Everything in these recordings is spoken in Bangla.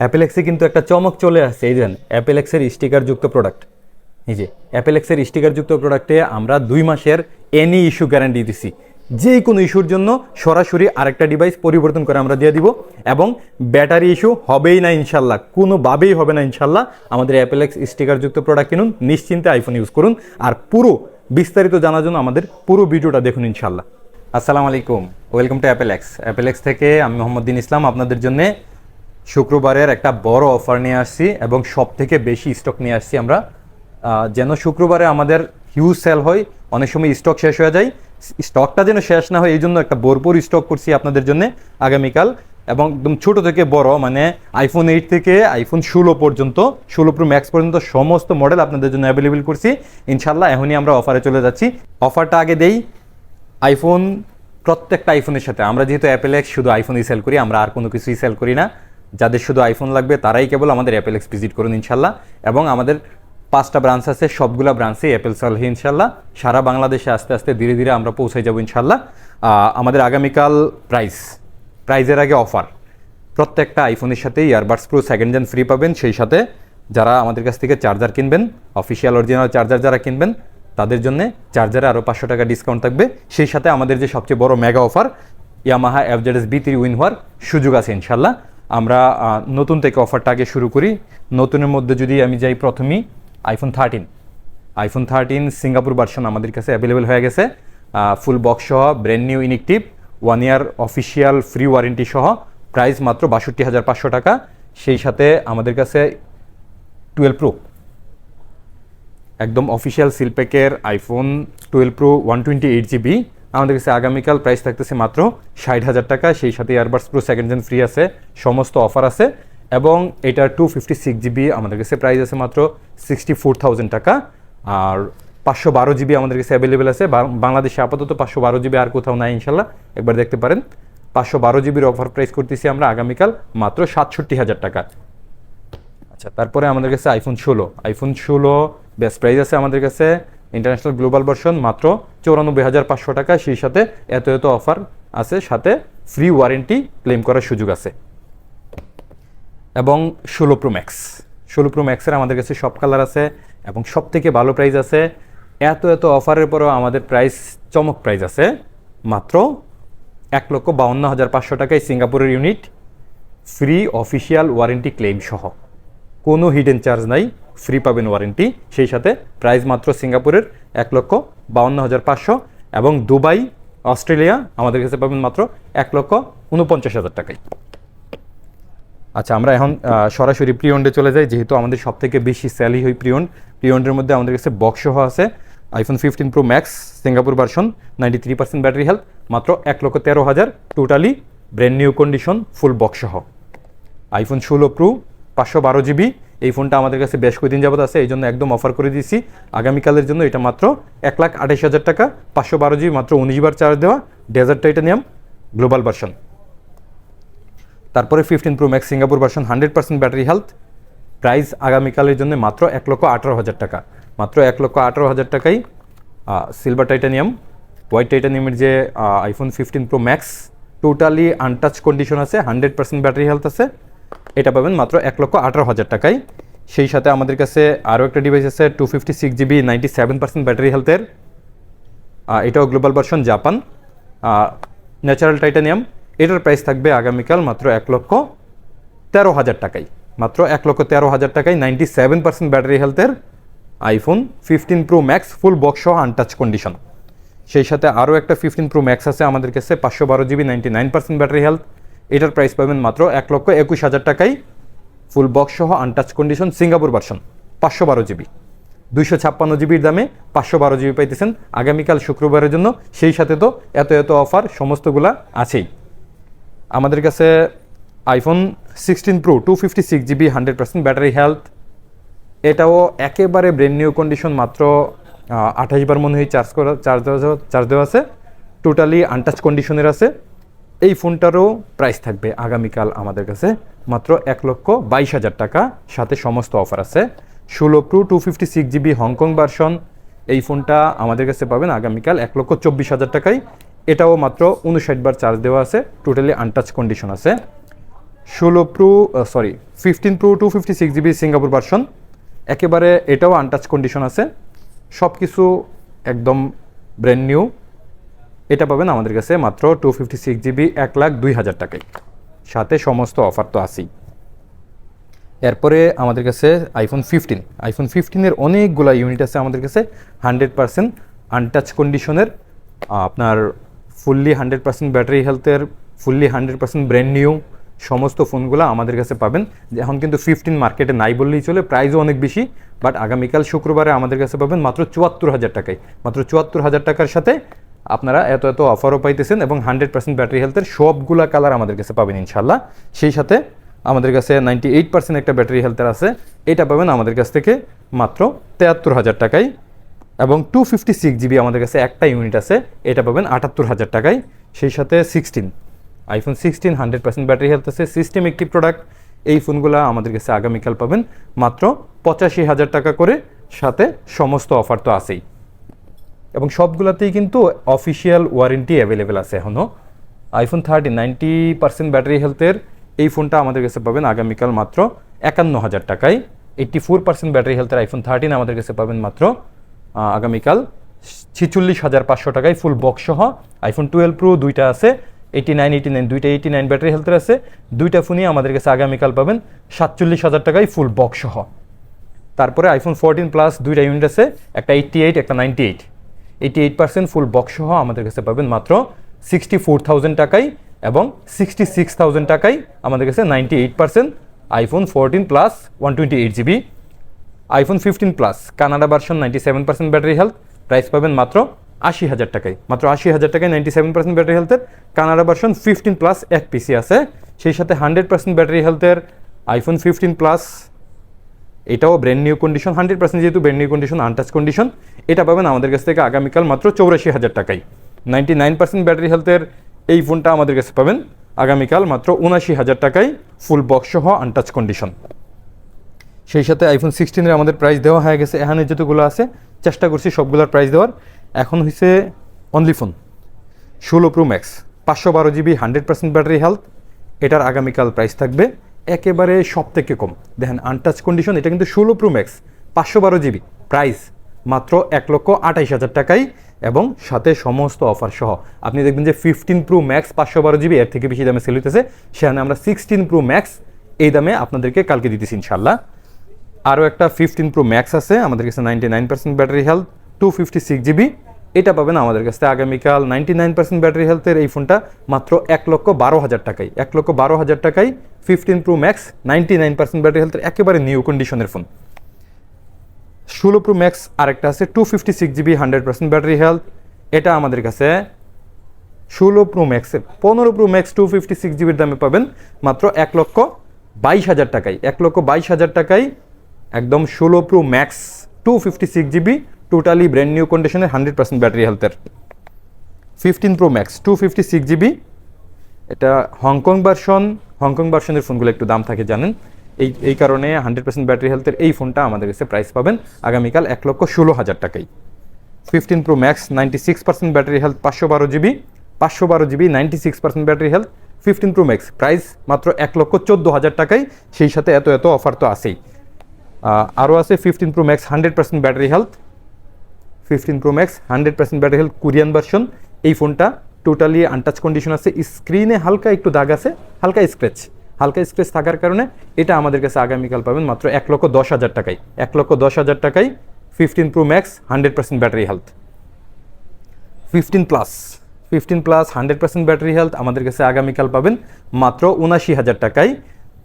অ্যাপেলেক্সে কিন্তু একটা চমক চলে আসছে, এই দেন অ্যাপেলেক্সের স্টিকারযুক্ত প্রোডাক্ট এই যে অ্যাপেলেক্সের স্টিকারযুক্ত প্রোডাক্টে আমরা দুই মাসের এনি ইস্যু গ্যারান্টি দিছি। যে কোনো ইস্যুর জন্য সরাসরি আরেকটা ডিভাইস পরিবর্তন করে আমরা দিয়ে দিব এবং ব্যাটারি ইস্যু হবেই না ইনশাল্লাহ, কোনোভাবেই হবে না ইনশাল্লাহ। আমাদের অ্যাপেলেক্স স্টিকারযুক্ত প্রোডাক্ট কিনুন, নিশ্চিন্তে আইফোন ইউজ করুন, আর পুরো বিস্তারিত জানার জন্য আমাদের পুরো ভিডিওটা দেখুন ইনশাল্লাহ। আসসালামু আলাইকুম ওয়েলকাম টু অ্যাপেলেক্স অ্যাপেলেক্স থেকে আমি মোহাম্মদ দিন ইসলাম, আপনাদের জন্য শুক্রবারের একটা বড় অফার নিয়ে আসছি এবং সব থেকে বেশি স্টক নিয়ে আসছি আমরা। যেন শুক্রবারে আমাদের হিউজ সেল হয়, অনেক সময় স্টক শেষ হয়ে যায়। স্টকটা যেন শেষ না হয় এই জন্য একটা ভরপুর স্টক করছি আপনাদের জন্য আগামীকাল। এবং একদম ছোট থেকে বড় মানে আইফোন এইট থেকে আইফোন ষোলো পর্যন্ত, ষোলো প্রো ম্যাক্স পর্যন্ত সমস্ত মডেল আপনাদের জন্য অ্যাভেলেবেল করছি। ইনশাল্লাহ এখনই আমরা অফারে চলে যাচ্ছি। অফারটা আগে দেই আইফোন প্রত্যেকটা আইফোনের সাথে। আমরা যেহেতু অ্যাপেল শুধু আইফোনই সেল করি, আমরা আর কোনো কিছুই সেল করি না। যাদের শুধু আইফোন লাগবে, তারাই কেবল আমাদের অ্যাপেল এক্স ভিজিট করুন ইনশাল্লাহ। এবং আমাদের পাঁচটা ব্রাঞ্চ আছে, সবগুলা ব্রাঞ্চে অ্যাপেল সেল হয় ইনশাল্লাহ। সারা বাংলাদেশে আস্তে আস্তে ধীরে ধীরে আমরা পৌঁছে যাব ইনশাল্লাহ। আমাদের আগামীকাল প্রাইস প্রাইজের আগে অফার প্রত্যেকটা আইফোনের সাথে earbuds pro second gen free পাবেন, সেই সাথে যারা আমাদের কাছ থেকে চার্জার কিনবেন অফিসিয়াল অরিজিনাল চার্জার যারা কিনবেন, তাদের জন্য চার্জারে আরও পাঁচশো টাকা ডিসকাউন্ট থাকবে। সেই সাথে আমাদের যে সবচেয়ে বড় mega offer Yamaha FZS V three win হওয়ার সুযোগ আছে ইনশাল্লাহ। আমরা নতুন থেকে অফারটা আগে শুরু করি। নতুনের মধ্যে যদি আমি যাই প্রথমেই iPhone thirteen iPhone thirteen Singapore version আমাদের কাছে অ্যাভেলেবেল হয়ে গেছে। ফুল বক্স সহ brand new inactive one year official free warranty সহ প্রাইস মাত্র বাষট্টি হাজার পাঁচশো টাকা। সেই সাথে আমাদের কাছে টুয়েলভ প্রো একদম official সিলপ্যাকের iPhone twelve pro one twenty eight GB আমাদের কাছে আগামীকাল প্রাইস থাকতেছে মাত্র ষাট হাজার টাকা। সেই সাথে earbuds pro second gen free আছে, সমস্ত অফার আছে এবং এটা টু ফিফটি সিক্স জিবি আমাদের কাছে প্রাইস আছে মাত্র সিক্সটি ফোর থাউজেন্ড টাকা। আর পাঁচশো বারো জিবি আমাদের কাছে অ্যাভেলেবেল আছে। বাংলাদেশে আপাতত পাঁচশো বারো জিবি আর কোথাও নাই ইনশাল্লাহ। একবার দেখতে পারেন। পাঁচশো বারো জিবির অফার প্রাইস করতেছি আমরা আগামীকাল মাত্র সাতষট্টি হাজার টাকা। আচ্ছা তারপরে আমাদের কাছে আইফোন ষোলো। আইফোন ষোলো বেস্ট প্রাইস আছে আমাদের কাছে। ইন্টারন্যাশনাল গ্লোবাল ভার্সন মাত্র চৌরানব্বই হাজার পাঁচশো টাকা সেই সাথে এত এত অফার আছে, সাথে ফ্রি ওয়ারেন্টি ক্লেম করার সুযোগ আছে। এবং ষোলো প্রো ম্যাক্স ষোলো প্রো ম্যাক্সের আমাদের কাছে সব কালার আছে এবং সব থেকে ভালো প্রাইস আছে। এত এত অফারের পরেও আমাদের প্রাইস চমক প্রাইস আছে। মাত্র এক লক্ষ বাউন্ন হাজার পাঁচশো টাকায় সিঙ্গাপুরের unit free official warranty claim সহ। কোনো হিডেন চার্জ নাই ফ্রি পাবেন ওয়ারেন্টি সেই সাথে প্রাইস মাত্র সিঙ্গাপুরের এক লক্ষ বাউন্ন হাজার পাঁচশো এবং দুবাই, অস্ট্রেলিয়া, আমাদের কাছে পাবেন মাত্র এক লক্ষ উনপঞ্চাশ হাজার টাকায়। আচ্ছা আমরা এখন সরাসরি প্রিয়ন্ডে চলে যাই, যেহেতু আমাদের সব থেকে বেশি স্যালি হয় প্রিয়ন্ড প্রিয়ন্ডের মধ্যে আমাদের কাছে বক্স সহ আছে iPhone fifteen pro max Singapore version ninety three percent battery health মাত্র এক লক্ষ তেরো হাজার। Totally brand new condition full box সহ। আইফোন ষোলো প্রো পাঁচশো বারো জিবি। এই ফোনটা আমাদের কাছে বেশ কয়েকদিন যাবত আছে, এই জন্য একদম অফার করে দিয়েছি। আগামীকালের জন্য এটা মাত্র এক লাখ আঠাশ হাজার টাকা, পাঁচশো বারো জিবি, মাত্র উনিশ বার চার্জ দেওয়া ডেজার্ট টাইটানিয়াম গ্লোবাল ভার্সন তারপরে fifteen pro max Singapore version hundred percent battery health price আগামীকালের জন্য মাত্র এক লক্ষ আঠারো হাজার টাকা। মাত্র এক লক্ষ আঠারো হাজার টাকাই সিলভার টাইটানিয়াম হোয়াইট টাইটানিয়ামের যে iPhone fifteen pro max totally untouched condition আছে হান্ড্রেড পার্সেন্ট ব্যাটারি হেলথ আছে। এটা পাবেন মাত্র এক লক্ষ আঠারো হাজার টাকায়। সেই সাথে আমাদের কাছে আরও একটা ডিভাইস আছে two fifty six GB ninety seven percent battery হেলথের এটাও global version Japan natural titanium এটার প্রাইস থাকবে আগামীকাল মাত্র এক লক্ষ তেরো হাজার টাকায়। মাত্র এক লক্ষ তেরো হাজার টাকায় নাইনটি সেভেন পার্সেন্ট ব্যাটারি হেলথের iPhone fifteen pro max full box সহ আনটাচ কন্ডিশন সেই সাথে আরও একটা ফিফটিন প্রো ম্যাক্স আছে আমাদের কাছে, পাঁচশো বারো GB ninety nine percent battery health এটার প্রাইস পাবেন মাত্র এক লক্ষ একুশ হাজার টাকায়। ফুল বক্স সহ আনটাচ কন্ডিশন সিঙ্গাপুর ভার্সন পাঁচশো বারো জিবি দুইশো ছাপ্পান্ন জিবির দামে পাঁচশো বারো জিবি পাইতেছেন আগামীকাল শুক্রবারের জন্য। সেই সাথে তো এত এত অফার সমস্তগুলা আছেই। আমাদের কাছে iPhone sixteen pro two fifty six GB hundred percent battery health এটাও একেবারে ব্রেন নিউ কন্ডিশন মাত্র আঠাশ বার মনে হয় চার্জ করা চার্জ দেওয়া চার্জ দেওয়া আছে। টোটালি আনটাচ কন্ডিশনের আছে। এই ফোনটারও প্রাইস থাকবে আগামীকাল আমাদের কাছে মাত্র এক লক্ষ বাইশ হাজার টাকা। সাথে সমস্ত অফার আছে। ষোলো pro two fifty six GB Hong Kong version এই ফোনটা আমাদের কাছে পাবেন আগামীকাল এক লক্ষ চব্বিশ হাজার টাকায়। এটাও মাত্র উনষাট বার চার্জ দেওয়া আছে। টোটালি আনটাচ কন্ডিশন আছে। ষোলো pro sorry fifteen pro two fifty six GB Singapore version একেবারে এটাও আনটাচ কন্ডিশন আছে। সব কিছু একদম ব্র্যান্ড নিউ এটা পাবেন আমাদের কাছে মাত্র টু ফিফটি সিক্স জিবি এক লাখ দুই হাজার টাকায়। সাথে সমস্ত অফার তো আছেই। এরপরে আমাদের কাছে আইফোন ফিফটিন আইফোন ফিফটিনের অনেকগুলো ইউনিট আছে আমাদের কাছে হান্ড্রেড পার্সেন্ট আনটাচ কন্ডিশনের আপনার ফুললি হান্ড্রেড পার্সেন্ট ব্যাটারি হেলথের fully hundred percent brand new সমস্ত ফোনগুলো আমাদের কাছে পাবেন। এখন কিন্তু ফিফটিন মার্কেটে নাই বললেই চলে প্রাইসও অনেক বেশি বাট আগামীকাল শুক্রবারে আমাদের কাছে পাবেন মাত্র চুয়াত্তর হাজার টাকায়। মাত্র চুয়াত্তর হাজার টাকার সাথে আপনারা এত এত অফারও পাইতেছেন এবং হান্ড্রেড পার্সেন্ট ব্যাটারি হেলথের সবগুলা কালার আমাদের কাছে পাবেন ইনশাল্লাহ সেই সাথে আমাদের কাছে নাইনটি এইট পার্সেন্ট একটা ব্যাটারি হেলথের আছে। এটা পাবেন আমাদের কাছ থেকে মাত্র তেয়াত্তর হাজার টাকায় এবং টু ফিফটি সিক্স জিবি আমাদের কাছে একটা ইউনিট আছে। এটা পাবেন আটাত্তর হাজার টাকায়। সেই সাথে sixteen iPhone sixteen hundred percent battery health আছে। সিস্টেম একটি প্রোডাক্ট এই ফোনগুলো আমাদের কাছে আগামীকাল পাবেন। মাত্র পঁচাশি হাজার টাকা করে সাথে সমস্ত অফার তো আছেই। এবং সবগুলোতেই কিন্তু অফিসিয়াল ওয়ারেন্টি অ্যাভেলেবেল আছে এখনও iPhone thirty ninety percent battery হেলথের এই ফোনটা আমাদের কাছে পাবেন আগামীকাল মাত্র একান্ন হাজার টাকায়। এইট্টি ফোর পার্সেন্ট ব্যাটারি হেলথের আইফোন থার্টিন আমাদের কাছে পাবেন মাত্র আগামীকাল ছিচল্লিশ হাজার পাঁচশো টাকায় ফুল বক্স সহ। আইফোন টুয়েলভ প্রো দুইটা আছে এইটি নাইন এইটি নাইন দুইটা এইটি নাইন ব্যাটারি হেলথের আছে, দুইটা ফোনই আমাদের কাছে আগামীকাল পাবেন সাতচল্লিশ হাজার টাকায় ফুল বক্স সহ। তারপরে আইফোন ফোরটিন প্লাস দুইটা ইউনিট আছে, একটা এইটটি এইট একটা ninety eight eighty eight percent full box সহ আমাদের কাছে পাবেন মাত্র সিক্সটি ফোর থাউজেন্ড টাকায় এবং সিক্সটি সিক্স থাউজেন্ড টাকায় আমাদের কাছে ninety eight percent iPhone fourteen plus one twenty eight GB iPhone fifteen plus Canada version ninety seven percent battery health price পাবেন মাত্র আশি হাজার টাকায় মাত্র আশি হাজার টাকায় নাইনটি সেভেন পার্সেন্ট ব্যাটারি হেলথের কানাডা ভার্সন ফিফটিন প্লাস এক পিসি আছে। সেই সাথে হান্ড্রেড পার্সেন্ট ব্যাটারি হেলথের আইফোন ফিফটিন প্লাস এটাও brand new condition hundred percent যেহেতু brand new condition untouched condition এটা পাবেন আমাদের কাছ থেকে আগামীকাল মাত্র চৌরাশি হাজার টাকায়। নাইনটি নাইন পার্সেন্ট ব্যাটারি হেলথের এই ফোনটা আমাদের কাছে পাবেন আগামীকাল মাত্র উনাশি হাজার টাকায় ফুল বক্স সহ আনটাচ কন্ডিশন সেই সাথে আইফোন সিক্সটিনের আমাদের প্রাইস দেওয়া হয়ে গেছে, এখানে যেগুলো আছে, চেষ্টা করছি সবগুলোর প্রাইস দেওয়ার। এখন হচ্ছে অনলি ফোন ষোলো প্রো ম্যাক্স পাঁচশো বারো GB hundred percent battery health এটার আগামীকাল প্রাইস থাকবে একেবারে সব থেকে কম। দেখেন আনটাচ কন্ডিশন এটা কিন্তু ষোলো প্রো ম্যাক্স পাঁচশো বারো জিবি প্রাইস মাত্র এক লক্ষ আঠাইশ হাজার টাকাই এবং সাথে সমস্ত অফার সহ। আপনি দেখবেন যে ফিফটিন প্রো ম্যাক্স পাঁচশো বারো জিবি এর থেকে বেশি দামে সেল হইতেছে। সেখানে আমরা সিক্সটিন প্রো ম্যাক্স এই দামে আপনাদেরকে কালকে দিতেছি ইনশাল্লাহ আরও একটা ফিফটিন প্রো ম্যাক্স আছে, আমাদের কাছে ninety nine percent battery health two fifty six GB এটা পাবেন আমাদের কাছে আগামীকাল নাইনটি নাইন পার্সেন্ট ব্যাটারি হেলথের এই ফোনটা মাত্র এক লক্ষ বারো হাজার টাকায় এক লক্ষ বারো হাজার টাকায় fifteen pro max, ninety nine percent battery হেলথের একেবারে নিউ কন্ডিশনের ফোন ষোলো প্রো ম্যাক্স আরেকটা আছে two fifty six GB hundred percent battery health এটা আমাদের কাছে ষোলো প্রো ম্যাক্সের পনেরো pro max two fifty six জিবির দামে পাবেন মাত্র এক লক্ষ বাইশ হাজার টাকায়। এক লক্ষ বাইশ হাজার টাকায় একদম ষোলো pro max two fifty six GB totally brand new কন্ডিশনের হান্ড্রেড পার্সেন্ট ব্যাটারি হেলথের fifteen pro max two fifty six GB এটা Hong Kong version Hong Kong ভার্সনের ফোনগুলো একটু দাম থাকে জানেন। এই এই কারণে হান্ড্রেড পার্সেন্ট ব্যাটারি হেলথের এই ফোনটা আমাদের কাছে প্রাইস পাবেন আগামীকাল এক লক্ষ ষোলো হাজার টাকায়। Fifteen pro max ninety six percent battery health পাঁচশো বারো জিবি পাঁচশো বারো GB ninety six percent battery health fifteen pro max price মাত্র এক লক্ষ চোদ্দ হাজার টাকায়, সেই সাথে এত এত অফার তো আছেই। আরও আছে fifteen pro max hundred percent battery health fifteen pro max hundred percent battery health Korean version এই ফোনটা টোটালি আনটাচ কন্ডিশন আছে। স্ক্রিনে হালকা একটু দাগ আছে, হালকা স্ক্র্যাচ হালকা স্ক্র্যাচ থাকার কারণে এটা আমাদের কাছে আগামীকাল পাবেন মাত্র এক লক্ষ দশ হাজার টাকায়। এক লক্ষ দশ হাজার টাকায় fifteen pro max hundred percent battery health fifteen plus fifteen plus hundred percent battery health আমাদের কাছে আগামীকাল পাবেন মাত্র উনাশি হাজার টাকায়।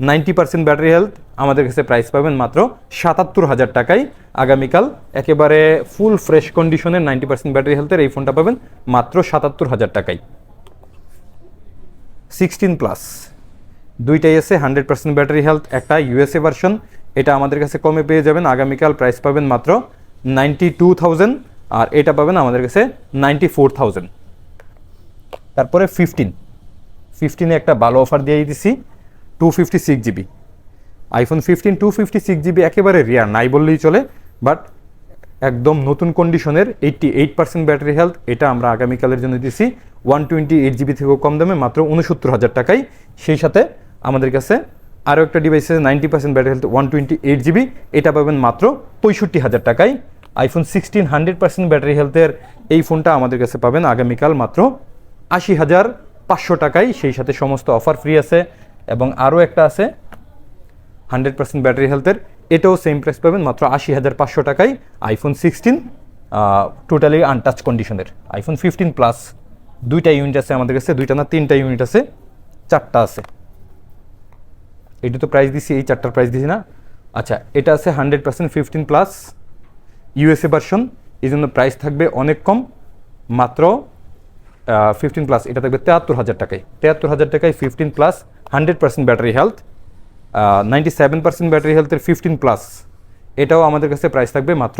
নাইনটি পার্সেন্ট ব্যাটারি হেলথ আমাদের কাছে প্রাইস পাবেন মাত্র সাতাত্তর হাজার টাকায়। আগামীকাল একেবারে ফুল ফ্রেশ কন্ডিশনের নাইনটি পার্সেন্ট ব্যাটারি হেলথের এই ফোনটা পাবেন মাত্র সাতাত্তর হাজার টাকায়। সিক্সটিন প্লাস দুইটাই আছে হান্ড্রেড পার্সেন্ট ব্যাটারি হেলথ, একটা ইউএসএ ভার্সন এটা আমাদের কাছে কমে পেয়ে যাবেন। আগামীকাল প্রাইস পাবেন মাত্র নাইনটি টু থাউজেন্ড আর এটা পাবেন আমাদের কাছে নাইনটি ফোর থাউজেন্ড। তারপরে ফিফটিন ফিফটিনে একটা ভালো অফার দিয়ে দিছি। Two fifty six GB iPhone fifteen two fifty six GB একেবারে রিয়ার নাই বললেই চলে বাট একদম নতুন কন্ডিশনের eighty eight percent battery health এটা আমরা আগামীকালের জন্য দিছি। ওয়ান টোয়েন্টি এইট জিবি থেকেও কম দামে, মাত্র উনসত্তর হাজার টাকায়। সেই সাথে আমাদের কাছে আরও একটা ডিভাইস আছে ninety percent battery health one twenty eight GB এটা পাবেন মাত্র পঁয়ষট্টি হাজার টাকায়। IPhone sixteen hundred percent battery হেলথের এই ফোনটা আমাদের কাছে পাবেন আগামীকাল মাত্র আশি হাজার পাঁচশো টাকায়। সেই সাথে সমস্ত অফার ফ্রি আছে। এবং আরও একটা আছে হান্ড্রেড পার্সেন্ট ব্যাটারি হেলথের এটাও সেম প্রাইস পাবেন, মাত্র আশি হাজার পাঁচশো টাকায় আইফোন সিক্সটিন টোটালি আনটাচ কন্ডিশনের আইফোন ফিফটিন প্লাস দুইটা ইউনিট আছে আমাদের কাছে, দুইটা না তিনটা ইউনিট আছে, চারটা আছে। এটি তো প্রাইস দিছি, এই চারটার প্রাইস দিছি না। আচ্ছা এটা আছে hundred percent fifteen plus USA version এই জন্য প্রাইস থাকবে অনেক কম, মাত্র ফিফটিন প্লাস এটা থাকবে তেহাত্তর হাজার টাকায়। তেহাত্তর হাজার টাকায় fifteen plus hundred percent battery health ninety seven percent battery হেলথের ফিফটিন প্লাস। এটাও আমাদের কাছে প্রাইস থাকবে মাত্র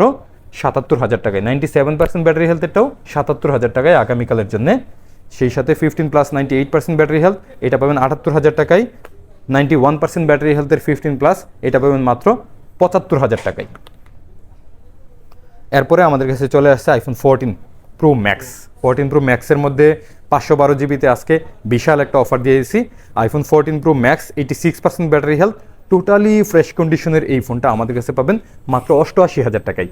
সাতাত্তর হাজার টাকায়। নাইনটি সেভেন পার্সেন্ট ব্যাটারি হেলথেরটাও সাতাত্তর হাজার টাকায় আগামীকালের জন্য। সেই সাথে fifteen plus, ninety eight percent battery health, এটা পাবেন আটাত্তর হাজার টাকায়। নাইনটি ওয়ান পার্সেন্ট ব্যাটারি হেলথের ফিফটিন প্লাস, এটা পাবেন মাত্র পঁচাত্তর হাজার টাকায়। এরপরে আমাদের কাছে চলে আসছে iPhone fourteen pro max fourteen pro ম্যাক্সের মধ্যে পাঁচশো বারো জিবিতে আজকে বিশাল একটা অফার দিয়েছি। IPhone fourteen pro max eighty six percent battery health totally fresh কন্ডিশনের এই ফোনটা আমাদের কাছে পাবেন মাত্র অষ্টআশি হাজার টাকায়।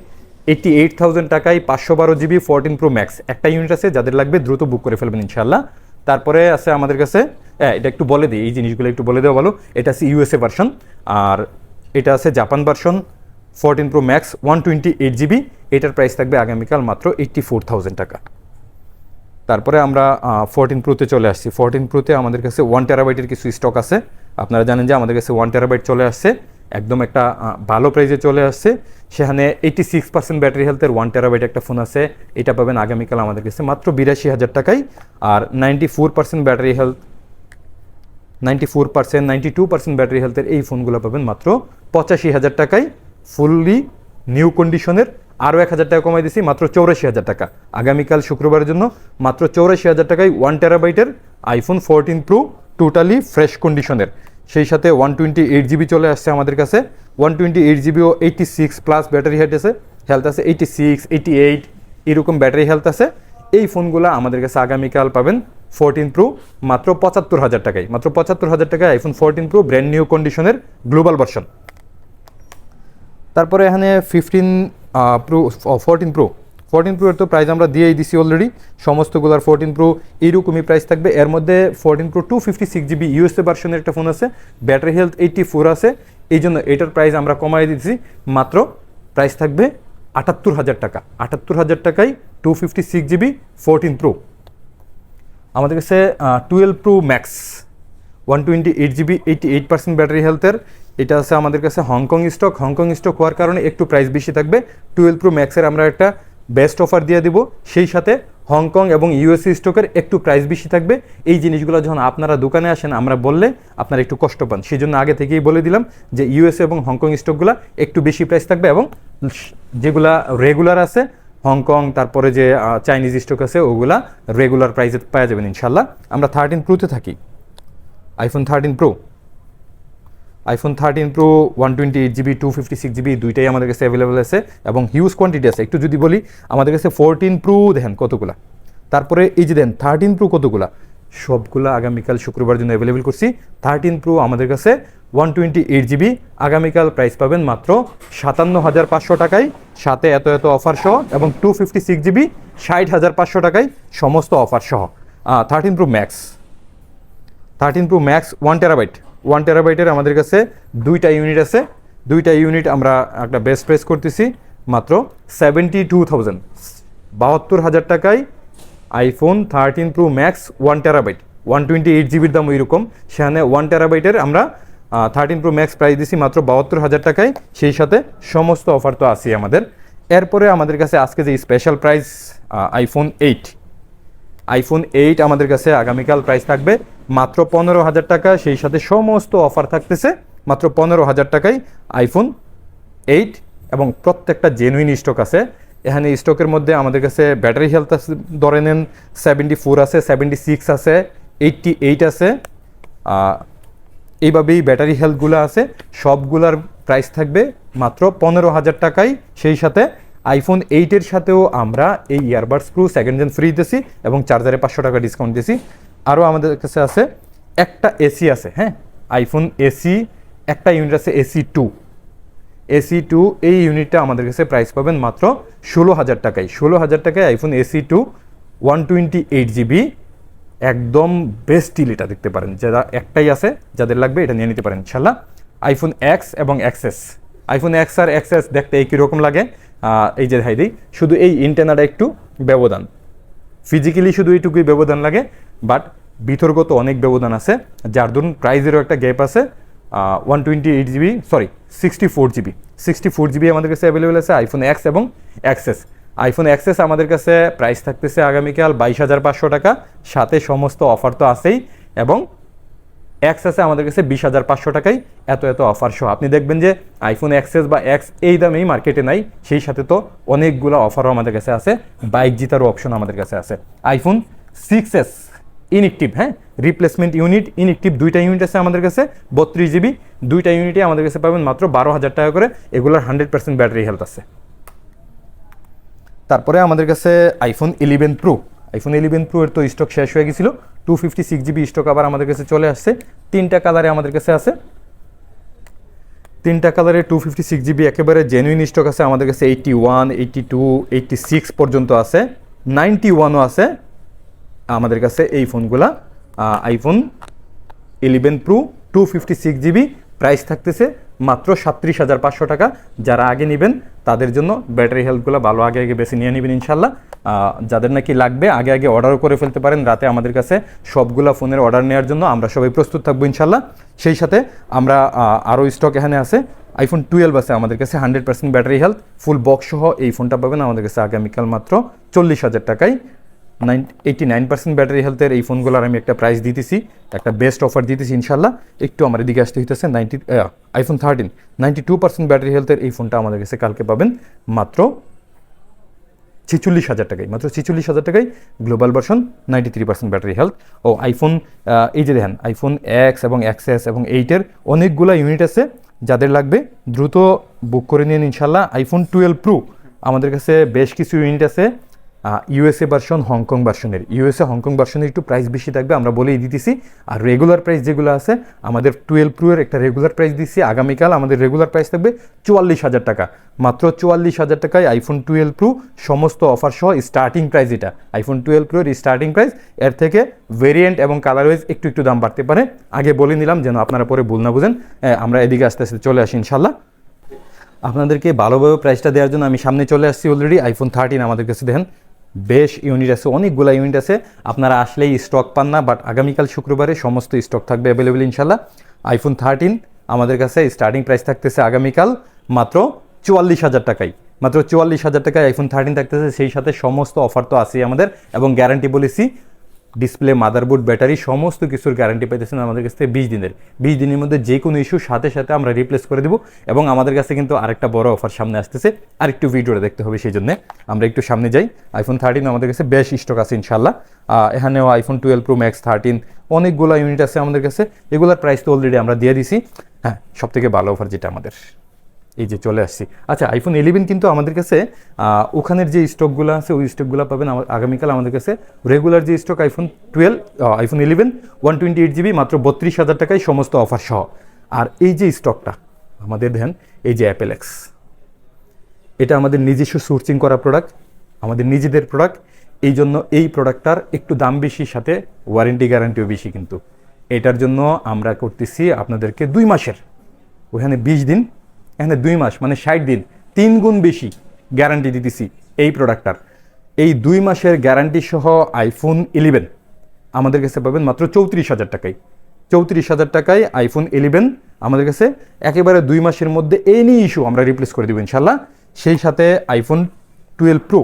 এইটি এইট থাউজেন্ড টাকায় পাঁচশো বারো জিবি ফোরটিন প্রো ম্যাক্স একটা ইউনিট আছে, যাদের লাগবে দ্রুত বুক করে ফেলবেন ইনশাল্লাহ তারপরে আছে আমাদের কাছে হ্যাঁ এটা একটু বলে দিই, এই জিনিসগুলো একটু বলে দেওয়া ভালো, এটা আছে ইউএসএ ভার্সন আর এটা আছে Japan version fourteen pro max one twenty eight GB, এটার প্রাইস থাকবে আগামীকাল মাত্র এইট্টি ফোর থাউজেন্ড টাকা। তারপরে আমরা ফোরটিন প্রোতে চলে আসছি। ফোরটিন প্রোতে আমাদের কাছে ওয়ান টেরাবাইটের কিছু স্টক আছে। আপনারা জানেন যে আমাদের কাছে ওয়ান টেরাবাইট চলে আসছে। একদম একটা ভালো প্রাইসে চলে আসছে। সেখানে এইটি সিক্স পার্সেন্ট ব্যাটারি হেলথের ওয়ান টেরাবাইট একটা ফোন আছে। এটা পাবেন আগামীকাল আমাদের কাছে মাত্র বিরাশি হাজার টাকায়। আর ninety four percent battery health ninety four percent ninety two percent battery হেলথের এই ফোনগুলো পাবেন মাত্র পঁচাশি হাজার টাকায়। ফুললি নিউ কন্ডিশনের আরও এক হাজার টাকা কমাই দিছি, মাত্র চৌরাশি হাজার টাকা। আগামীকাল শুক্রবারের জন্য মাত্র চৌরাশি হাজার টাকায় one টেরাবাইটের iPhone fourteen pro totally fresh কন্ডিশনের সেই সাথে ওয়ান টোয়েন্টি এইট জিবি চলে আসছে আমাদের কাছে। ওয়ান টোয়েন্টি এইট জিবি ও eighty six plus battery head আছে হেলথ আছে এইটি সিক্স এইটি এইট এরকম ব্যাটারি হেলথ আছে। এই ফোনগুলো আমাদের কাছে আগামীকাল পাবেন ফোরটিন প্রো মাত্র পঁচাত্তর হাজার টাকায়। মাত্র পঁচাত্তর হাজার টাকায় iPhone fourteen pro brand new কন্ডিশনের গ্লোবাল ভার্সন তারপরে এখানে fifteen pro fourteen pro fourteen pro এর তো প্রাইস আমরা দিয়েই দিছি অলরেডি সমস্তগুলোর ফোরটিন প্রো এইরকমই প্রাইস থাকবে। এর মধ্যে fourteen pro two fifty six GB USA ভার্সনের একটা ফোন আছে। ব্যাটারি হেলথ এইটটি ফোর আছে। এই জন্য এটার প্রাইস আমরা কমাই দিচ্ছি মাত্র প্রাইস থাকবে আটাত্তর হাজার টাকা। আটাত্তর হাজার টাকায় two fifty six GB fourteen pro আমাদের কাছে twelve pro max one twenty eight GB eighty eight percent battery হেলথের এটা আছে আমাদের কাছে হংকং স্টক হংকং স্টক হওয়ার কারণে একটু প্রাইস বেশি থাকবে। টুয়েলভ প্রো ম্যাক্সের আমরা একটা বেস্ট অফার দিয়ে দিব। সেই সাথে হংকং এবং ইউএসএ স্টকের একটু প্রাইস বেশি থাকবে। এই জিনিসগুলো যখন আপনারা দোকানে আসেন, আমরা বললে আপনারা একটু কষ্ট পান। সেই জন্য আগে থেকেই বলে দিলাম যে ইউএসএ এবং হংকং স্টকগুলো একটু বেশি প্রাইস থাকবে এবং যেগুলা রেগুলার আছে হংকং তারপরে যে চাইনিজ স্টক আছে, ওগুলা রেগুলার প্রাইসে পাওয়া যাবেন ইনশাল্লাহ। আমরা থার্টিন প্রোতে থাকি। IPhone thirteen pro iPhone thirteen pro one twenty eight GB two fifty six GB দুইটাই আমাদের কাছে অ্যাভেলেবেল আছে এবং হিউজ কোয়ান্টিটি আছে। একটু যদি বলি, আমাদের কাছে ফোরটিন প্রো দেখেন কতগুলা। তারপরে এই যে দেন থার্টিন প্রো কতগুলা? সবগুলা আগামীকাল শুক্রবার জন্য অ্যাভেলেবেল করছি। থার্টিন প্রো আমাদের কাছে ওয়ান টোয়েন্টি এইট জিবি আগামীকাল প্রাইস পাবেন মাত্র সাতান্ন হাজার পাঁচশো টাকায়। সাথে এত এত অফার সহ এবং টু ফিফটি সিক্স জিবি ষাট হাজার পাঁচশো টাকায় সমস্ত অফার সহ। Thirteen pro max thirteen pro max one terabyte one টেরাবাইটের আমাদের কাছে দুইটা ইউনিট আছে। দুইটা ইউনিট আমরা একটা বেস্ট প্রেস করতেছি, মাত্র সেভেন্টি টু থাউজেন্ড বাহাত্তর হাজার টাকায় iPhone thirteen pro max one terabyte one twenty eight জিবির দাম ওইরকম। সেখানে ওয়ান টেরাবাইটের আমরা থার্টিন প্রো ম্যাক্স প্রাইস দিছি মাত্র বাহাত্তর হাজার টাকায়। সেই সাথে সমস্ত অফার তো আছেই আমাদের। এরপরে আমাদের কাছে আজকে যে special price iPhone eight iPhone eight আমাদের কাছে আগামীকাল প্রাইস থাকবে মাত্র পনেরো হাজার টাকা, সেই সাথে সমস্ত অফার থাকতেছে মাত্র পনেরো হাজার টাকায় আইফোন এইট এবং প্রত্যেকটা জেনুইন স্টক আছে। এখানে স্টকের মধ্যে আমাদের কাছে ব্যাটারি হেলথ আছে, ধরে নেন সেভেন্টি ফোর আছে সেভেন্টি সিক্স আছে এইটটি এইট আছে এইভাবেই ব্যাটারি হেলথগুলো আছে, সবগুলার প্রাইস থাকবে মাত্র পনেরো হাজার টাকায়। সেই সাথে আইফোন এইটের সাথেও আমরা এই earbuds pro second gen free দিছি এবং চার্জারে পাঁচশো টাকা ডিসকাউন্ট দিছি আরও আমাদের কাছে আছে, একটা এসি আছে হ্যাঁ? আইফোন এসি একটা ইউনিট আছে এসি টু এসি টু এই ইউনিটটা আমাদের কাছে প্রাইস পাবেন মাত্র ষোলো হাজার টাকায়। ষোলো হাজার টাকায় iPhone SE two one twenty eight GB একদম বেস্ট ডিল এটা দেখতে পারেন। যারা একটাই আছে, যাদের লাগবে এটা নিয়ে নিতে পারেন ইনশাল্লাহ আইফোন এক্স এবং এক্সএস আইফোন এক্স আর এক্সএস দেখতে একই রকম লাগে? এই যে হাইদি শুধু এই ইন্টেনাটা একটু ব্যবধান। ফিজিক্যালি শুধু এইটুকুই ব্যবধান লাগে। বাট বিতর্গত অনেক ব্যবধান আছে, যার ধরুন প্রাইজেরও একটা গ্যাপ আছে one twenty eight GB sorry sixty four GB sixty four GB আমাদের কাছে অ্যাভেলেবেল আছে আইফোন এক্স এবং অ্যাক্সেস আইফোন অ্যাক্সেস আমাদের কাছে প্রাইস থাকতেছে আগামীকাল বাইশ হাজার পাঁচশো টাকা, সাথে সমস্ত অফার তো আছেই, এবং অ্যাক্সেসে আমাদের কাছে বিশ হাজার পাঁচশো টাকাই এত এত অফার সহ। আপনি দেখবেন যে আইফোন অ্যাক্সেস বা এক্স এই দামেই মার্কেটে নাই, সেই সাথে তো অনেকগুলো অফারও আমাদের কাছে আছে বাইক জিতারও অপশন আমাদের কাছে আছে। আইফোন সিক্স এস ইনএক্টিভ হ্যাঁ? রিপ্লেসমেন্ট ইউনিট ইনএক্টিভ দুইটা ইউনিট আছে আমাদের কাছে, বত্রিশ জিবি দুইটা ইউনিটে আমাদের কাছে পাবেন মাত্র বারো হাজার টাকা করে, এগুলোর হান্ড্রেড পার্সেন্ট ব্যাটারি হেলথ আছে। তারপরে আমাদের কাছে iPhone eleven pro iPhone eleven pro এর তো স্টক শেষ হয়ে গেছিল two fifty six GB stock আবার আমাদের কাছে চলে আসছে, তিনটা কালারে আমাদের কাছে আছে। তিনটা কালারে টু ফিফটি সিক্স জিবি একেবারে জেনুইন স্টক আছে, আমাদের কাছে eighty one eighty two eighty six পর্যন্ত আছে নাইনটি ওয়ানও আছে। আমাদের কাছে এই ফোনগুলা iPhone eleven pro two fifty six GB price থাকতেছে মাত্র সাত্রিশ হাজার পাঁচশো টাকা। যারা আগে নেবেন, তাদের জন্য ব্যাটারি হেলথগুলো ভালো আগে আগে বেশি নিয়ে নেবেন ইনশাল্লাহ যাদের নাকি লাগবে, আগে আগে অর্ডারও করে ফেলতে পারেন। রাতে আমাদের কাছে সবগুলা ফোনের অর্ডার নেওয়ার জন্য আমরা সবাই প্রস্তুত থাকব ইনশাল্লাহ সেই সাথে আমরা আরও স্টক এখানে আছে। আইফোন টুয়েলভ আছে আমাদের কাছে hundred percent battery health full box সহ এই ফোনটা পাবেন আমাদের কাছে আগামীকাল মাত্র চল্লিশ হাজার টাকায়। Nine eighty nine percent battery হেলথের এই ফোনগুলোর আমি একটা প্রাইস দিতেছি, একটা বেস্ট অফার দিতেছি ইনশাল্লাহ। একটু আমার এদিকে আসতে হইতেছে, ninety iPhone thirteen ninety two percent battery হেলথের এই ফোনটা আমাদের কাছে কালকে পাবেন, মাত্র ছিচল্লিশ হাজার টাকায়, মাত্র ছিচল্লিশ হাজার টাকায় global version ninety three percent battery health ও আইফোন এই যে দেখেন আইফোন এক্স এবং এক্সএস এবং এইটের অনেকগুলো ইউনিট আছে, যাদের লাগবে দ্রুত বুক করে নিন ইনশাল্লাহ। আইফোন টুয়েলভ প্রো আমাদের কাছে বেশ কিছু ইউনিট আছে। ইউএসএ ভার্সন হংকং ভার্সনের ইউএসএ হংকং ভার্সনের একটু প্রাইস বেশি থাকবে, আমরা বলেই দিতেছি। আর রেগুলার প্রাইস যেগুলো আছে, আমাদের টুয়েলভ প্রো এর একটা রেগুলার প্রাইস দিচ্ছি। আগামীকাল আমাদের রেগুলার প্রাইস থাকবে চুয়াল্লিশ হাজার টাকা। মাত্র চুয়াল্লিশ হাজার টাকায় আইফোন টুয়েলভ প্রো সমস্ত অফার সহ স্টার্টিং প্রাইস এটা। আইফোন টুয়েলভ প্রোর স্টার্টিং প্রাইস এর থেকে ভেরিয়েন্ট এবং কালার ওয়াইজ একটু একটু দাম বাড়তে পারে। আগে বলে নিলাম যেন আপনারা পরে ভুল না বুঝেন। আমরা এদিকে আস্তে আস্তে চলে আসি ইনশাল্লাহ আপনাদেরকে ভালোভাবে প্রাইসটা দেওয়ার জন্য আমি সামনে চলে আসছি অলরেডি আইফোন থার্টিন আমাদের কাছে দেখেন। বেশ ইউনিট আছে, অনেকগুলো ইউনিট আছে। আপনারা আসলেই স্টক পান না বাট আগামীকাল শুক্রবারে সমস্ত স্টক থাকবে অ্যাভেলেবেল ইনশাল্লাহ। আইফোন থার্টিন আমাদের কাছে স্টার্টিং প্রাইস থাকতেছে আগামীকাল মাত্র চুয়াল্লিশ হাজার টাকায়। মাত্র চুয়াল্লিশ হাজার টাকায় আইফোন থার্টিন থাকতেছে, সেই সাথে সমস্ত অফার তো আছেই আমাদের, এবং গ্যারান্টি বলেছি ডিসপ্লে মাদারবোর্ড ব্যাটারি সমস্ত কিছুর গ্যারান্টি পাইতেছেন আমাদের কাছ থেকে বিশ দিনের। বিশ দিনের মধ্যে যে কোনো ইস্যু সাথে সাথে আমরা রিপ্লেস করে দেবো এবং আমাদের কাছে কিন্তু আরেকটা বড় অফার সামনে আসতেছে। আরেকটু ভিডিওটা দেখতে হবে সেই জন্য আমরা একটু সামনে যাই। আইফোন থার্টিন আমাদের কাছে বেশ স্টক আছে ইনশাল্লাহ এখানেও iPhone twelve pro max thirteen অনেকগুলো ইউনিট আছে আমাদের কাছে। এগুলোর প্রাইস তো অলরেডি আমরা দিয়ে দিছি। হ্যাঁ সব থেকে ভালো অফার যেটা আমাদের। এই যে চলে আসছি। আচ্ছা আইফোন ইলেভেন কিন্তু আমাদের কাছে ওখানের যে স্টকগুলো আছে, ওই স্টকগুলো পাবেন আগামীকাল আমাদের কাছে। রেগুলার যে stock iPhone twelve iPhone eleven one twenty eight GB মাত্র বত্রিশ হাজার টাকায় সমস্ত অফার সহ। আর এই যে স্টকটা আমাদের দেন, এই যে অ্যাপেল এক্স এটা আমাদের নিজস্ব সোর্সিং করা প্রোডাক্ট আমাদের নিজেদের প্রোডাক্ট এই জন্য এই প্রোডাক্টটার একটু দাম বেশি সাথে ওয়ারেন্টি গ্যারান্টিও বেশি কিন্তু। এটার জন্য আমরা করতেছি আপনাদেরকে দুই মাসের, ওখানে বিশ দিন এখানে দুই মাস মানে ষাট দিন তিন গুণ বেশি গ্যারান্টি দিতেছি এই প্রোডাক্টটার এই দুই মাসের গ্যারান্টি সহ আইফোন ইলেভেন আমাদের কাছে পাবেন মাত্র চৌত্রিশ হাজার টাকায়। চৌত্রিশ হাজার টাকায় আইফোন ইলেভেন আমাদের কাছে একেবারে দুই মাসের মধ্যে এনি ইস্যু আমরা রিপ্লেস করে দেবো ইনশাল্লাহ সেই সাথে আইফোন টুয়েলভ প্রো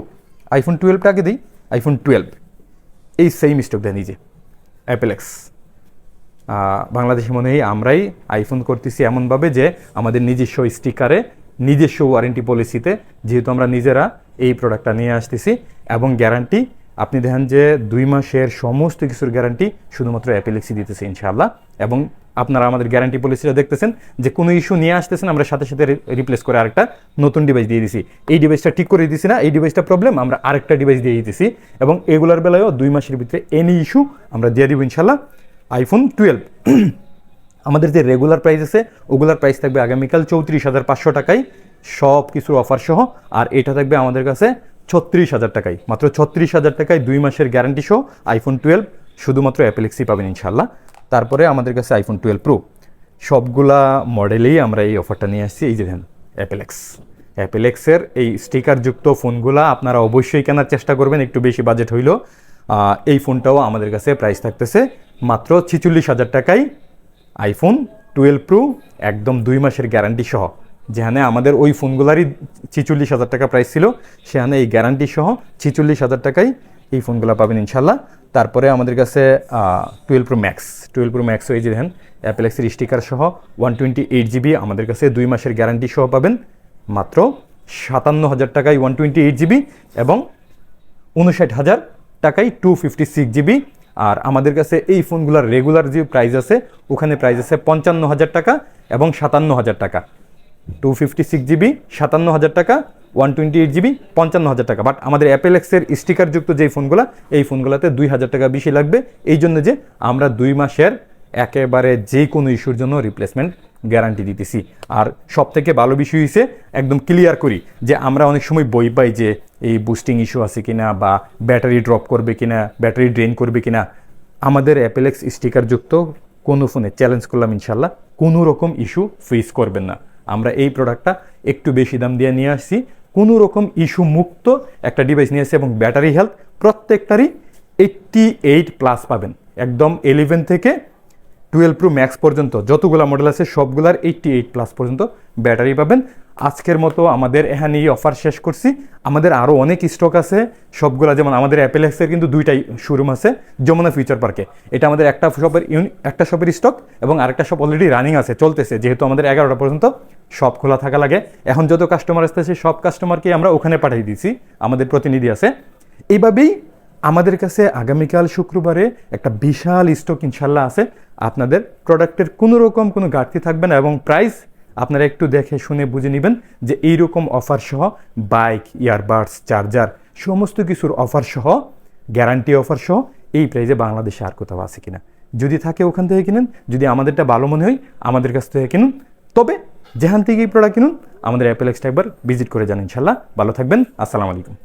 আইফোন টুয়েলভটাকে দিই? আইফোন টুয়েলভ এই সেম স্টক দেয় নিজে অ্যাপেল এক্স আহ, বাংলাদেশে মনে হয় আমরাই আইফোন করতেছি এমনভাবে যে আমাদের নিজস্ব স্টিকারে, নিজস্ব ওয়ারেন্টি পলিসিতে যেহেতু আমরা নিজেরা এই প্রোডাক্টটা নিয়ে আসতেছি এবং গ্যারান্টি আপনি দেখেন যে দুই মাসের সমস্ত কিছুর গ্যারান্টি শুধুমাত্র অ্যাপেলেক্সি দিতেছে ইনশাআল্লাহ। এবং আপনারা আমাদের গ্যারান্টি পলিসিটা দেখতেছেন যে কোনো ইস্যু নিয়ে আসতেছেন, আমরা সাথে সাথে রিপ্লেস করে আরেকটা নতুন ডিভাইস দিয়ে দিছি। এই ডিভাইসটা ঠিক করে দিছি না, এই ডিভাইসটা প্রবলেম আমরা আরেকটা ডিভাইস দিয়ে দিতেছি। এবং এগুলোর বেলায়ও দুই মাসের ভিতরে এনি ইস্যু আমরা দিয়ে দিব ইনশাল্লাহ আইফোন টুয়েলভ আমাদের যে রেগুলার প্রাইস আছে, ওগুলার প্রাইস থাকবে আগামীকাল চৌত্রিশ হাজার পাঁচশো টাকায়। সব কিছুর অফার সহ, আর এটা থাকবে আমাদের কাছে ছত্রিশ হাজার টাকায়। মাত্র ছত্রিশ হাজার টাকায় দুই মাসের গ্যারান্টি সহ আইফোন টুয়েলভ শুধুমাত্র অ্যাপেলেক্সি পাবেন ইনশাল্লাহ তারপরে আমাদের কাছে আইফোন টুয়েলভ প্রো সবগুলা মডেলেই আমরা এই অফারটা নিয়ে আসছি। এই যে দেখেন অ্যাপেলেক্স অ্যাপেলেক্সের এই স্টিকারযুক্ত ফোনগুলা আপনারা অবশ্যই কেনার চেষ্টা করবেন, একটু বেশি বাজেট হইল এই ফোনটাও আমাদের কাছে প্রাইস থাকতেছে মাত্র ছিচল্লিশ হাজার টাকায় আইফোন টুয়েলভ প্রো একদম দুই মাসের গ্যারান্টি সহ। যেখানে আমাদের ওই ফোনগুলারই ছিচল্লিশ হাজার টাকা প্রাইস ছিল, সেখানে এই গ্যারান্টি সহ ছিচল্লিশ হাজার টাকায় এই ফোনগুলো পাবেন ইনশাল্লাহ তারপরে আমাদের কাছে twelve pro max twelve pro max এই যে দেখেন অ্যাপেলেক্সের স্টিকার সহ ওয়ান টোয়েন্টি এইট জিবি আমাদের কাছে দুই মাসের গ্যারান্টি সহ পাবেন। মাত্র সাতান্ন হাজার টাকায় ওয়ান টোয়েন্টি এইট জিবি এবং উনষাট হাজার টাকায় টু ফিফটি সিক্স জিবি আর আমাদের কাছে এই ফোনগুলোর রেগুলার যে প্রাইস আছে, ওখানে প্রাইস আছে পঞ্চান্ন হাজার টাকা এবং সাতান্ন হাজার টাকা। টু ফিফটি সিক্স জিবি সাতান্ন হাজার টাকা ওয়ান টোয়েন্টি এইট জিবি পঞ্চান্ন হাজার টাকা। বাট আমাদের অ্যাপেল অ্যাপেলেক্সের স্টিকারযুক্ত যেই ফোনগুলো, এই ফোনগুলোতে দুই হাজার টাকা বেশি লাগবে। এই জন্য যে আমরা দুই মাসের একেবারে যে কোনো ইস্যুর জন্য রিপ্লেসমেন্ট গ্যারান্টি দিতেছি। আর সব থেকে ভালো বিষয় হয়েছে একদম ক্লিয়ার করি যে আমরা অনেক সময় বই পাই যে এই বুস্টিং ইস্যু আছে কিনা বা ব্যাটারি ড্রপ করবে কিনা ব্যাটারি ড্রেন করবে কিনা। আমাদের অ্যাপেলেক্স স্টিকারযুক্ত কোনো ফোনে চ্যালেঞ্জ করলাম ইনশাল্লাহ, কোনো রকম ইস্যু ফেস করবেন না। আমরা এই প্রোডাক্টটা একটু বেশি দাম দিয়ে নিয়ে আসছি। কোনো রকম ইস্যু মুক্ত একটা ডিভাইস নিয়ে আসছি এবং ব্যাটারি হেলথ প্রত্যেকটারই এইট্টি এইট প্লাস পাবেন। একদম এলিভেন থেকে টুয়েলভ প্রো ম্যাক্স পর্যন্ত যতগুলো মডেল আছে, সবগুলার এইট্টি এইট প্লাস পর্যন্ত ব্যাটারি পাবেন। আজকের মতো আমাদের এখানে এই অফার শেষ করছি। আমাদের আরও অনেক স্টক আছে, সবগুলা যেমন আমাদের অ্যাপেলেক্সের কিন্তু দুইটাই শোরুম আছে, যমুনা ফিউচার পার্কে এটা আমাদের একটা শপের ইউনি একটা শপের স্টক এবং আরেকটা শপ অলরেডি রানিং আছে, চলতেছে, যেহেতু আমাদের এগারোটা পর্যন্ত সব খোলা থাকা লাগে। এখন যত কাস্টমার আসতেছে, সব কাস্টমারকে আমরা ওখানে পাঠিয়ে দিয়েছি, আমাদের প্রতিনিধি আছে। এইভাবেই আমাদের কাছে আগামীকাল শুক্রবারে একটা বিশাল স্টক ইনশাল্লাহ আছে। আপনাদের প্রোডাক্টের কোনো রকম কোনো ঘাটতি থাকবে না এবং প্রাইস আপনারা একটু দেখে শুনে বুঝে নেবেন যে এই রকম অফার সহ বাইক ইয়ারবাডস চার্জার সমস্ত কিছুর অফার সহ গ্যারান্টি অফার সহ এই প্রাইজে বাংলাদেশে আর কোথাও আছে কিনা। যদি থাকে ওখান থেকে কিনুন, যদি আমাদেরটা ভালো মনে হয়, আমাদের কাছ থেকে কিনুন। তবে যেখান থেকেই প্রোডাক্ট কিনুন, আমাদের অ্যাপেল এক্সটা একবার ভিজিট করে যান ইনশাল্লাহ ভালো থাকবেন, আসসালামু আলাইকুম।